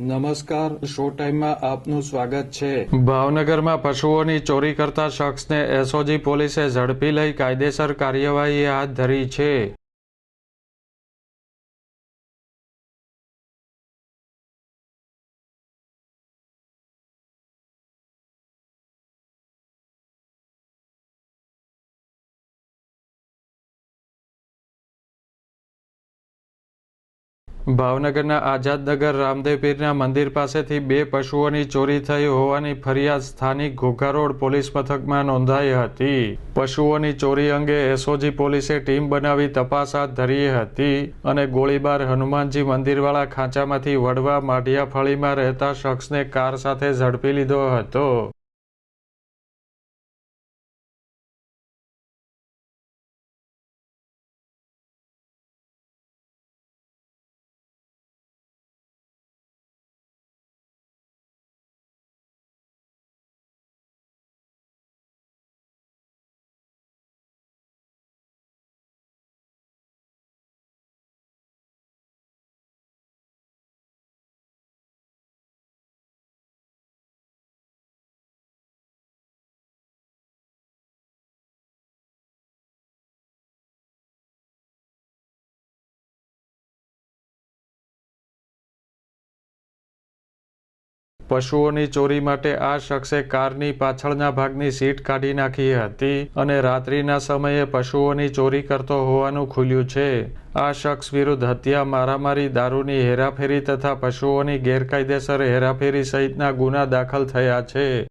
નમસ્કાર શો ટાઈમમાં આપનું સ્વાગત છે. ભાવનગરમાં પશુઓની ચોરી કરતા શખ્સને એસઓજી પોલીસે ઝડપી લઈ કાયદેસર કાર્યવાહી હાથ ધરી છે. ભાવનગરના આઝાદનગર રામદેવ પીરના મંદિર પાસેથી બે પશુઓની ચોરી થઈ હોવાની ફરિયાદ સ્થાનિક ઘોઘા રોડ પોલીસ મથકમાં નોંધાઈ હતી. પશુઓની ચોરી અંગે એસઓજી પોલીસે ટીમ બનાવી તપાસ હાથ ધરી હતી અને ગોળીબાર હનુમાનજી મંદિરવાળા ખાંચામાંથી વડવા માઢિયા ફળીમાં રહેતા શખ્સને કાર સાથે ઝડપી લીધો હતો. પશુઓની ચોરી માટે આ શખ્સે કારની પાછળના ભાગની સીટ કાઢી નાખી હતી અને રાત્રિના સમયે પશુઓની ચોરી કરતો હોવાનું ખુલ્યું છે. આ શખ્સ વિરુદ્ધ હત્યા, મારામારી, દારૂની હેરાફેરી તથા પશુઓની ગેરકાયદેસર હેરાફેરી સહિતના ગુના દાખલ થયા છે.